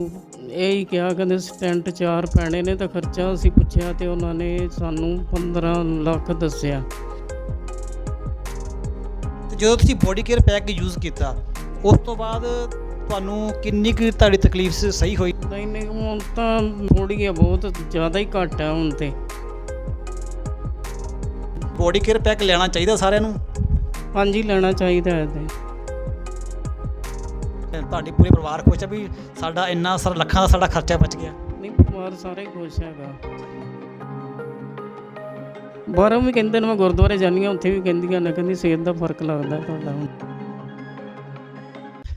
ਇਹ ਹੀ ਕਿਹਾ ਕਹਿੰਦੇ ਸਟੈਂਟ ਚਾਰ ਪੈਣੇ ਨੇ ਤਾਂ ਖਰਚਾ ਅਸੀਂ ਪੁੱਛਿਆ ਤੇ ਉਹਨਾਂ ਨੇ ਸਾਨੂੰ 15 ਲੱਖ ਦੱਸਿਆ। ਤੇ ਜਦੋਂ ਤੁਸੀਂ ਬੋਡੀ ਕੇਅਰ ਪੈਕ ਯੂਜ਼ ਕੀਤਾ ਉਸ ਤੋਂ ਬਾਅਦ ਤੁਹਾਨੂੰ ਕਿੰਨੀ ਕੁ ਤੁਹਾਡੀ ਤਕਲੀਫ ਸਹੀ ਹੋਈ? ਨਹੀਂ ਨਹੀਂ ਹੁਣ ਤਾਂ ਥੋੜੀ ਹੈ ਬਹੁਤ ਜ਼ਿਆਦਾ ਹੀ ਘੱਟ ਹੈ ਹੁਣ ਤੇ। ਬੋਡੀ ਕੇਅਰ ਪੈਕ ਲੈਣਾ ਚਾਹੀਦਾ ਸਾਰਿਆਂ ਨੂੰ? ਹਾਂਜੀ ਲੈਣਾ ਚਾਹੀਦਾ ਹੈ ਤੇ। ਤੁਹਾਡੀ ਪੂਰੇ ਪਰਿਵਾਰ ਖੁਸ਼ ਆ ਵੀ ਸਾਡਾ ਇੰਨਾ ਸਾਰਾ ਲੱਖਾਂ ਦਾ ਸਾਡਾ ਖਰਚਾ ਬਚ ਗਿਆ। ਨਹੀਂ ਪਰਿਵਾਰ ਸਾਰੇ ਖੁਸ਼ ਹੈਗਾ। ਬਾਹਰੋਂ ਵੀ ਕਹਿੰਦੇ ਨੇ ਮੈਂ ਗੁਰਦੁਆਰੇ ਜਾਂਦੀ ਹਾਂ ਉੱਥੇ ਵੀ ਕਹਿੰਦੀਆਂ ਨੇ ਕਹਿੰਦੀ ਸਿਹਤ ਦਾ ਫ਼ਰਕ ਲੱਗਦਾ ਤੁਹਾਡਾ ਹੁਣ।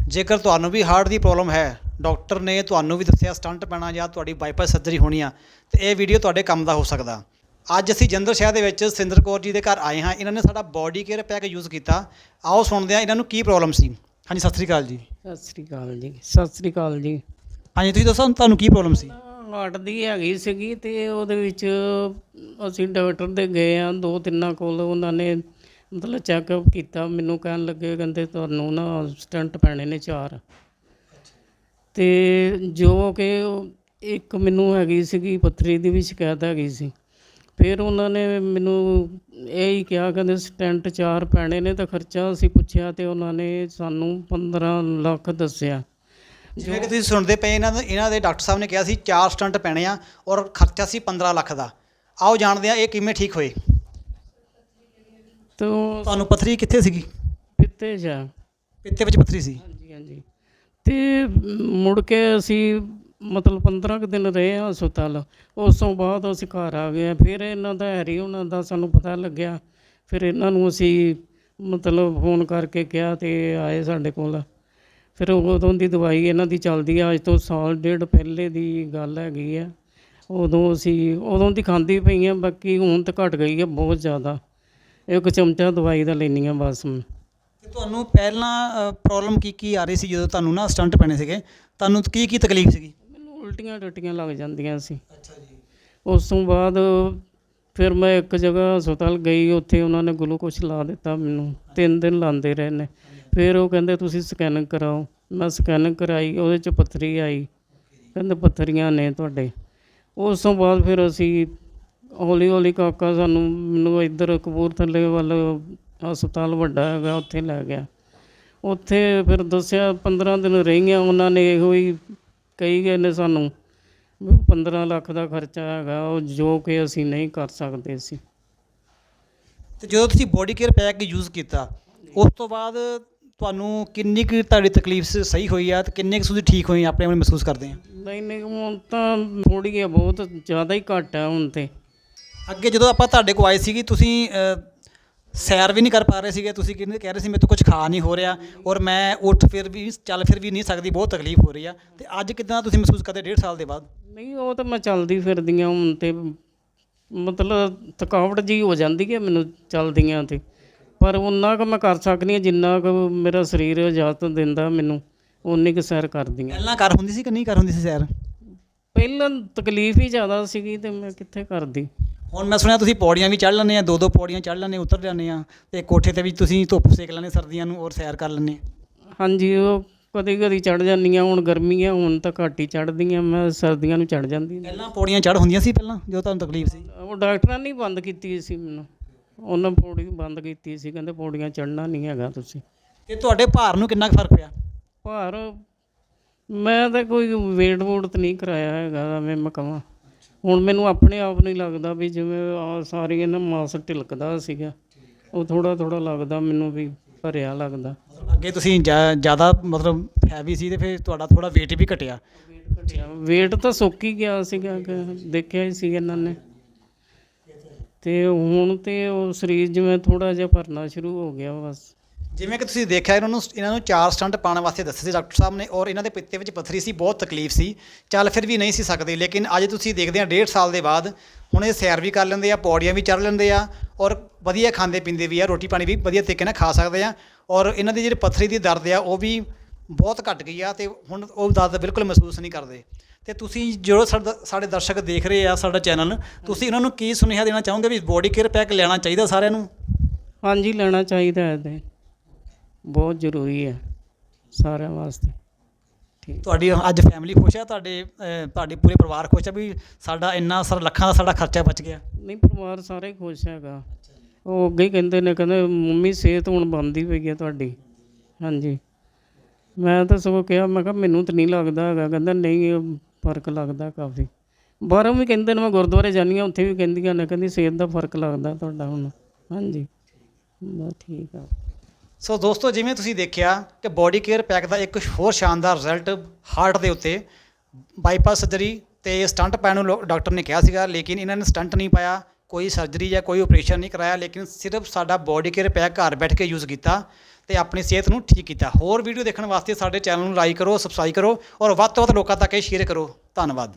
ਜੇਕਰ ਤੁਹਾਨੂੰ ਵੀ ਹਾਰਟ ਦੀ ਪ੍ਰੋਬਲਮ ਹੈ ਡਾਕਟਰ ਨੇ ਤੁਹਾਨੂੰ ਵੀ ਦੱਸਿਆ ਸਟੰਟ ਪੈਣਾ ਜਾਂ ਤੁਹਾਡੀ ਬਾਈਪਾਸ ਸਰਜਰੀ ਹੋਣੀ ਆ ਤੇ ਇਹ ਵੀਡੀਓ ਤੁਹਾਡੇ ਕੰਮ ਦਾ ਹੋ ਸਕਦਾ। ਅੱਜ ਅਸੀਂ ਜੰਦਰ ਸ਼ਹਿਰ ਦੇ ਵਿੱਚ ਸਿੰਦਰ ਕੌਰ ਜੀ ਦੇ ਘਰ ਆਏ ਹਾਂ। ਇਹਨਾਂ ਨੇ ਸਾਡਾ ਬੋਡੀ ਕੇਅਰ ਪੈਕ ਯੂਜ਼ ਕੀਤਾ। ਆਓ ਸੁਣਦੇ ਹਾਂ ਇਹਨਾਂ ਨੂੰ ਕੀ ਪ੍ਰੋਬਲਮ ਸੀ। ਹਾਂਜੀ ਸਤਿ ਸ੍ਰੀ ਅਕਾਲ ਜੀ। ਸਤਿ ਸ੍ਰੀ ਅਕਾਲ ਜੀ ਸਤਿ ਸ੍ਰੀ ਅਕਾਲ ਜੀ। ਹਾਂਜੀ ਤੁਸੀਂ ਦੱਸੋ ਤੁਹਾਨੂੰ ਕੀ ਪ੍ਰੋਬਲਮ ਸੀ? ਹਾਰਟ ਦੀ ਹੈਗੀ ਸੀਗੀ ਤੇ ਉਹਦੇ ਵਿੱਚ ਅਸੀਂ ਡਾਕਟਰ ਦੇ ਗਏ ਆ ਦੋ ਤਿੰਨਾਂ ਕੋਲ ਉਹਨਾਂ ਨੇ ਮਤਲਬ ਚੈੱਕਅਪ ਕੀਤਾ। ਮੈਨੂੰ ਕਹਿਣ ਲੱਗੇ ਕਹਿੰਦੇ ਤੁਹਾਨੂੰ ਨਾ ਸਟੰਟ ਪੈਣੇ ਨੇ ਚਾਰ। ਤੇ ਜੋ ਕਿ ਇੱਕ ਮੈਨੂੰ ਹੈਗੀ ਸੀਗੀ ਪੱਥਰੀ ਦੀ ਵੀ ਸ਼ਿਕਾਇਤ ਹੈਗੀ ਸੀ। ਫਿਰ ਉਹਨਾਂ ਨੇ ਮੈਨੂੰ ਇਹ ਹੀ ਕਿਹਾ ਕਹਿੰਦੇ ਸਟੈਂਟ ਚਾਰ ਪੈਣੇ ਨੇ ਤਾਂ ਖਰਚਾ ਅਸੀਂ ਪੁੱਛਿਆ ਤੇ ਉਹਨਾਂ ਨੇ ਸਾਨੂੰ 15 ਲੱਖ ਦੱਸਿਆ। ਜਿਵੇਂ ਕਿ ਤੁਸੀਂ ਸੁਣਦੇ ਪਏ ਇਹਨਾਂ ਦੇ ਇਹਨਾਂ ਦੇ ਡਾਕਟਰ ਸਾਹਿਬ ਨੇ ਕਿਹਾ ਸੀ ਚਾਰ ਸਟੰਟ ਪੈਣੇ ਆ ਔਰ ਖਰਚਾ ਸੀ 15 ਲੱਖ ਦਾ। ਆਓ ਜਾਣਦੇ ਆ ਇਹ ਕਿਵੇਂ ਠੀਕ ਹੋਏ। ਤੋ ਤੁਹਾਨੂੰ ਪਥਰੀ ਕਿੱਥੇ ਸੀਗੀ? ਪਿੱਤੇ ਜਾ ਪਿੱਤੇ ਵਿੱਚ ਪਥਰੀ ਸੀ। ਹਾਂਜੀ ਹਾਂਜੀ। ਤੇ ਮੁੜ ਕੇ ਅਸੀਂ ਮਤਲਬ 15 ਕੁ ਦਿਨ ਰਹੇ ਹਾਂ ਹਸਪਤਾਲ, ਉਸ ਤੋਂ ਬਾਅਦ ਅਸੀਂ ਘਰ ਆ ਗਏ ਫਿਰ ਇਹਨਾਂ ਦਾ ਹੈਰੀ ਉਹਨਾਂ ਦਾ ਸਾਨੂੰ ਪਤਾ ਲੱਗਿਆ। ਫਿਰ ਇਹਨਾਂ ਨੂੰ ਅਸੀਂ ਮਤਲਬ ਫੋਨ ਕਰਕੇ ਕਿਹਾ ਤੇ ਆਏ ਸਾਡੇ ਕੋਲ। ਫਿਰ ਉਦੋਂ ਦੀ ਦਵਾਈ ਇਹਨਾਂ ਦੀ ਚੱਲਦੀ ਆ, ਅੱਜ ਤੋਂ ਸਾਲ ਡੇਢ ਪਹਿਲੇ ਦੀ ਗੱਲ ਹੈਗੀ ਆ। ਉਦੋਂ ਅਸੀਂ, ਉਦੋਂ ਦੀ ਖਾਂਦੀ ਪਈ ਆ, ਬਾਕੀ ਹੁਣ ਤਾਂ ਘਟ ਗਈ ਆ ਬਹੁਤ ਜ਼ਿਆਦਾ। ਇੱਕ ਚਮਚਾ ਦਵਾਈ ਦਾ ਲੈਣੀ ਆ ਬਸ। ਮੈਂ ਤੇ ਤੁਹਾਨੂੰ ਪਹਿਲਾਂ ਪ੍ਰੋਬਲਮ ਕੀ ਕੀ ਆ ਰਹੀ ਸੀ ਜਦੋਂ ਤੁਹਾਨੂੰ ਨਾ ਸਟੰਟ ਪੈਣੇ ਸੀਗੇ? ਤੁਹਾਨੂੰ ਕੀ ਕੀ ਤਕਲੀਫ ਸੀਗੀ? ਉਲਟੀਆਂ ਟੱਟੀਆਂ ਲੱਗ ਜਾਂਦੀਆਂ ਸੀ। ਅੱਛਾ ਜੀ। ਉਸ ਤੋਂ ਬਾਅਦ ਫਿਰ ਮੈਂ ਇੱਕ ਜਗ੍ਹਾ ਹਸਪਤਾਲ ਗਈ ਉੱਥੇ ਉਹਨਾਂ ਨੇ ਗਲੂਕੋਸ਼ ਲਾ ਦਿੱਤਾ ਮੈਨੂੰ। ਤਿੰਨ ਦਿਨ ਲਾਉਂਦੇ ਰਹੇ ਨੇ। ਫਿਰ ਉਹ ਕਹਿੰਦੇ ਤੁਸੀਂ ਸਕੈਨਿੰਗ ਕਰਾਓ। ਮੈਂ ਸਕੈਨਿੰਗ ਕਰਾਈ ਉਹਦੇ ਚ ਪੱਥਰੀ ਆਈ। ਕਹਿੰਦੇ ਪੱਥਰੀਆਂ ਨੇ ਤੁਹਾਡੇ। ਉਸ ਤੋਂ ਬਾਅਦ ਫਿਰ ਅਸੀਂ ਹੌਲੀ ਹੌਲੀ ਕਾਕਾ ਸਾਨੂੰ ਮੈਨੂੰ ਇੱਧਰ ਕਪੂਰਥਲੇ ਵੱਲ ਹਸਪਤਾਲ ਵੱਡਾ ਹੈਗਾ ਉੱਥੇ ਲੈ ਗਿਆ। ਉੱਥੇ ਫਿਰ ਦੱਸਿਆ 15 ਦਿਨ ਰਹੀਆਂ ਉਹਨਾਂ ਨੇ ਇਹੋ ਹੀ ਕਹੀ ਗਏ ਨੇ ਸਾਨੂੰ। ਵੀ 15 ਲੱਖ ਦਾ ਖਰਚਾ ਹੈਗਾ ਉਹ ਜੋ ਕਿ ਅਸੀਂ ਨਹੀਂ ਕਰ ਸਕਦੇ ਸੀ। ਤੇ ਜਦੋਂ ਤੁਸੀਂ ਬੋਡੀ ਕੇਅਰ ਪੈਕ ਯੂਜ਼ ਕੀਤਾ ਉਸ ਤੋਂ ਬਾਅਦ ਤੁਹਾਨੂੰ ਕਿੰਨੀ ਕੁ ਤੁਹਾਡੀ ਤਕਲੀਫ ਸ- ਸਹੀ ਹੋਈ ਆ ਤੇ ਕਿੰਨੇ ਕੁ ਤੁਸੀਂ ਠੀਕ ਹੋਏ ਆਪਣੇ ਆਪ ਨੂੰ ਮਹਿਸੂਸ ਕਰਦੇ ਆ? ਨਹੀਂ ਨਹੀਂ ਹੁਣ ਤਾਂ ਥੋੜੀ ਹੈ ਬਹੁਤ ਜ਼ਿਆਦਾ ਹੀ ਘੱਟ ਹੈ ਹੁਣ ਤੇ। ਅੱਗੇ ਜਦੋਂ ਆਪਾਂ ਤੁਹਾਡੇ ਕੋਲ ਆਏ ਸੀਗੇ ਤੁਸੀਂ ਅ, ਸੈਰ ਵੀ ਨਹੀਂ ਕਰ ਪਾ ਰਹੇ ਸੀਗੇ ਤੁਸੀਂ ਕਹਿੰਦੇ ਕਹਿ ਰਹੇ ਸੀ ਮੇਰੇ ਤੋਂ ਕੁਝ ਖਾ ਨਹੀਂ ਹੋ ਰਿਹਾ ਔਰ ਮੈਂ ਉੱਠ ਫਿਰ ਵੀ ਚੱਲ ਫਿਰ ਵੀ ਨਹੀਂ ਸਕਦੀ ਬਹੁਤ ਤਕਲੀਫ ਹੋ ਰਹੀ ਆ। ਤੇ ਅੱਜ ਕਿਦਾਂ ਤੁਸੀਂ ਮਹਿਸੂਸ ਕਰਦੇ ਡੇਢ ਸਾਲ ਦੇ ਬਾਅਦ? ਨਹੀਂ ਉਹ ਤਾਂ ਮੈਂ ਚੱਲਦੀ ਫਿਰਦੀਆਂ ਹੁਣ ਤੇ ਮਤਲਬ ਥਕਾਵਟ ਜੀ ਹੋ ਜਾਂਦੀ ਹੈ ਮੈਨੂੰ ਚੱਲਦੀਆਂ ਤੇ। ਪਰ ਉਨਾ ਕੁ ਮੈਂ ਕਰ ਸਕਦੀ ਹਾਂ ਜਿੰਨਾ ਕੁ ਮੇਰਾ ਸਰੀਰ ਇਜਾਜ਼ਤ ਦਿੰਦਾ ਮੈਨੂੰ ਉਨੀ ਕੁ ਸੈਰ ਕਰਦੀ ਹਾਂ। ਪਹਿਲਾਂ ਕਰ ਹੁੰਦੀ ਸੀ ਕਿ ਨਹੀਂ ਕਰ ਹੁੰਦੀ ਸੀ ਸੈਰ? ਪਹਿਲਾਂ ਤਕਲੀਫ ਹੀ ਜ਼ਿਆਦਾ ਸੀਗੀ ਤੇ ਮੈਂ ਕਿੱਥੇ ਕਰਦੀ। ਹੁਣ ਮੈਂ ਸੁਣਿਆ ਤੁਸੀਂ ਪੌੜੀਆਂ ਵੀ ਚੜ੍ਹ ਲੈਂਦੇ ਆ ਦੋ ਦੋ ਪੌੜੀਆਂ ਚੜ੍ਹ ਲੈਂਦੇ ਉਤਰ ਜਾਂਦੇ ਆ ਤੇ ਕੋਠੇ ਤੇ ਵੀ ਤੁਸੀਂ ਧੁੱਪ ਸੇਕ ਲੈਂਦੇ ਸਰਦੀਆਂ ਨੂੰ ਔਰ ਸੈਰ ਕਰ ਲੈਂਦੇ ਹਾਂਜੀ ਉਹ ਕਦੀ ਕਦੀ ਚੜ ਜਾਂਦੀਆਂ ਹੁਣ ਗਰਮੀਆਂ ਹੁਣ ਤਾਂ ਘੱਟ ਹੀ ਚੜਦੀਆਂ ਮੈਂ ਸਰਦੀਆਂ ਨੂੰ ਚੜ ਜਾਂਦੀ ਪਹਿਲਾਂ ਪੌੜੀਆਂ ਚੜ੍ਹ ਹੁੰਦੀਆਂ ਸੀ ਪਹਿਲਾਂ ਜਦੋਂ ਤੁਹਾਨੂੰ ਤਕਲੀਫ ਸੀ? ਉਹ ਡਾਕਟਰਾਂ ਨੇ ਹੀ ਬੰਦ ਕੀਤੀ ਸੀ ਮੈਨੂੰ। ਉਹਨਾਂ ਪੌੜੀ ਬੰਦ ਕੀਤੀ ਸੀ ਕਹਿੰਦੇ ਪੌੜੀਆਂ ਚੜਨਾ ਨਹੀਂ ਹੈਗਾ ਤੁਸੀਂ। ਤੇ ਤੁਹਾਡੇ ਭਾਰ ਨੂੰ ਕਿੰਨਾ ਫ਼ਰਕ ਪਿਆ? ਭਾਰ ਮੈਂ ਤਾਂ ਕੋਈ ਵੇਟ ਵੂਟ ਤਾਂ ਨਹੀਂ ਕਰਾਇਆ ਹੈਗਾ ਮੈਂ ਕਹਾਂ। ਹੁਣ ਮੈਨੂੰ ਆਪਣੇ ਆਪ ਨਹੀਂ ਲੱਗਦਾ ਵੀ ਜਿਵੇਂ ਆ ਸਾਰੀ ਇਹਨਾਂ ਮਾਸ ਢਿਲਕਦਾ ਸੀਗਾ ਉਹ ਥੋੜਾ ਥੋੜਾ ਲੱਗਦਾ ਮੈਨੂੰ ਵੀ ਭਰਿਆ ਲੱਗਦਾ। ਅੱਗੇ ਤੁਸੀਂ ਜ਼ਿਆ- ਜ਼ਿਆਦਾ ਮਤਲਬ ਹੈਵੀ ਸੀ ਤੇ ਫਿਰ ਤੁਹਾਡਾ ਥੋੜਾ weight ਵੀ ਘਟਿਆ। ਵੇਟ ਤਾਂ ਸੁੱਕ ਹੀ ਗਿਆ ਸੀਗਾ ਦੇਖਿਆ ਹੀ ਸੀ ਇਹਨਾਂ ਨੇ। ਤੇ ਹੁਣ ਤੇ ਉਹ ਸਰੀਰ ਜਿਵੇਂ ਥੋੜਾ ਜਿਹਾ ਭਰਨਾ ਸ਼ੁਰੂ ਹੋ ਗਿਆ ਬਸ। ਜਿਵੇਂ ਕਿ ਤੁਸੀਂ ਦੇਖਿਆ, ਇਹਨਾਂ ਨੂੰ ਇਹਨਾਂ ਨੂੰ ਚਾਰ ਸਟੰਟ ਪਾਉਣ ਵਾਸਤੇ ਦੱਸੇ ਸੀ ਡਾਕਟਰ ਸਾਹਿਬ ਨੇ ਔਰ ਇਹਨਾਂ ਦੇ ਪਿੱਤੇ ਵਿੱਚ ਪੱਥਰੀ ਸੀ, ਬਹੁਤ ਤਕਲੀਫ ਸੀ। ਚੱਲ ਫਿਰ ਵੀ ਨਹੀਂ ਸੀ ਸਕਦੇ, ਲੇਕਿਨ ਅੱਜ ਤੁਸੀਂ ਦੇਖਦੇ ਆ, ਡੇਢ ਸਾਲ ਦੇ ਬਾਅਦ ਹੁਣ ਇਹ ਸੈਰ ਵੀ ਕਰ ਲੈਂਦੇ ਆ, ਪੌੜੀਆਂ ਵੀ ਚੜ੍ਹ ਲੈਂਦੇ ਆ ਔਰ ਵਧੀਆ ਖਾਂਦੇ ਪੀਂਦੇ ਵੀ ਆ, ਰੋਟੀ ਪਾਣੀ ਵੀ ਵਧੀਆ ਤਰੀਕੇ ਨਾਲ ਖਾ ਸਕਦੇ ਆ ਔਰ ਇਹਨਾਂ ਦੀ ਜਿਹੜੀ ਪੱਥਰੀ ਦੀ ਦਰਦ ਆ, ਉਹ ਵੀ ਬਹੁਤ ਘਟ ਗਈ ਆ ਤੇ ਹੁਣ ਉਹ ਦਰਦ ਬਿਲਕੁਲ ਮਹਿਸੂਸ ਨਹੀਂ ਕਰਦੇ। ਤੇ ਤੁਸੀਂ ਜੋ ਸਾਡਾ- ਸਾਡੇ ਦਰਸ਼ਕ ਦੇਖ ਰਹੇ ਆ ਸਾਡਾ ਚੈਨਲ, ਤੁਸੀਂ ਉਹਨਾਂ ਨੂੰ ਕੀ ਸੁਨੇਹਾ ਦੇਣਾ ਚਾਹੋਗੇ ਵੀ ਬੋਡੀ ਕੇਅਰ ਪੈਕ ਲੈਣਾ ਚਾਹੀਦਾ ਸਾਰਿਆਂ ਨੂੰ? ਹਾਂਜੀ, ਲੈਣਾ ਚਾਹੀਦਾ ਹੈ ਤੇ ਬਹੁਤ ਜ਼ਰੂਰੀ ਹੈ ਸਾਰਿਆਂ ਵਾਸਤੇ। ਠੀਕ। ਤੁਹਾਡੀ ਅੱਜ ਫੈਮਿਲੀ ਖੁਸ਼ ਹੈ? ਤੁਹਾਡੇ ਅਹ, ਤੁਹਾਡੀ ਪੂਰੇ ਪਰਿਵਾਰ ਖੁਸ਼ ਹੈ ਵੀ ਸਾਡਾ ਇੰਨਾ ਸਾਰਾ ਲੱਖਾਂ ਦਾ ਸਾਡਾ ਖਰਚਾ ਬਚ ਗਿਆ? ਨਹੀਂ ਪਰਿਵਾਰ ਸਾਰੇ ਖੁਸ਼ ਹੈਗਾ। ਉਹ ਅੱਗੇ ਹੀ ਕਹਿੰਦੇ ਨੇ ਕਹਿੰਦੇ ਮੰਮੀ ਸਿਹਤ ਹੁਣ ਬੰਦੀ ਪਈ ਹੈ ਤੁਹਾਡੀ। ਹਾਂਜੀ। ਮੈਂ ਤਾਂ ਸਗੋਂ ਕਿਹਾ ਮੈਂ ਕਿਹਾ ਮੈਨੂੰ ਤਾਂ ਨਹੀਂ ਲੱਗਦਾ ਹੈਗਾ। ਕਹਿੰਦਾ ਨਹੀਂ ਇਹ ਫ਼ਰਕ ਲੱਗਦਾ ਕਾਫੀ। ਬਾਹਰੋਂ ਵੀ ਕਹਿੰਦੇ ਨੇ ਮੈਂ ਗੁਰਦੁਆਰੇ ਜਾਂਦੀ ਹਾਂ ਉੱਥੇ ਵੀ ਕਹਿੰਦੀਆਂ ਨੇ ਕਹਿੰਦੀ ਸਿਹਤ ਦਾ ਫ਼ਰਕ ਲੱਗਦਾ ਤੁਹਾਡਾ ਹੁਣ। ਹਾਂਜੀ। ਬਸ ਠੀਕ ਆ। ਸੋ ਦੋਸਤੋ, ਜਿਵੇਂ ਤੁਸੀਂ ਦੇਖਿਆ ਕਿ ਬੋਡੀ ਕੇਅਰ ਪੈਕ ਦਾ ਇੱਕ ਹੋਰ ਸ਼ਾਨਦਾਰ ਰਿਜ਼ਲਟ ਹਾਰਟ ਦੇ ਉੱਤੇ ਬਾਈਪਾਸ ਸਰਜਰੀ ਤੇ ਸਟੰਟ ਪੈਣ ਨੂੰ ਲੋ- ਡਾਕਟਰ ਨੇ ਕਿਹਾ ਸੀਗਾ, ਲੇਕਿਨ ਇਹਨਾਂ ਨੇ ਸਟੰਟ ਨਹੀਂ ਪਾਇਆ, ਕੋਈ ਸਰਜਰੀ ਜਾਂ ਕੋਈ ਆਪਰੇਸ਼ਨ ਨਹੀਂ ਕਰਾਇਆ, ਲੇਕਿਨ ਸਿਰਫ ਸਾਡਾ ਬੋਡੀ ਕੇਅਰ ਪੈਕ ਘਰ ਬੈਠ ਕੇ ਯੂਜ਼ ਕੀਤਾ ਤੇ ਆਪਣੀ ਸਿਹਤ ਨੂੰ ਠੀਕ ਕੀਤਾ। ਹੋਰ ਵੀਡੀਓ ਦੇਖਣ ਵਾਸਤੇ ਸਾਡੇ ਚੈਨਲ ਨੂੰ ਲਾਈਕ ਕਰੋ ਸਬਸਕ੍ਰਾਈਬ ਕਰੋ ਔਰ ਵੱਧ ਤੋਂ ਵੱਧ ਲੋਕਾਂ ਤੱਕ ਇਹ ਸ਼ੇਅਰ ਕਰੋ। ਧੰਨਵਾਦ।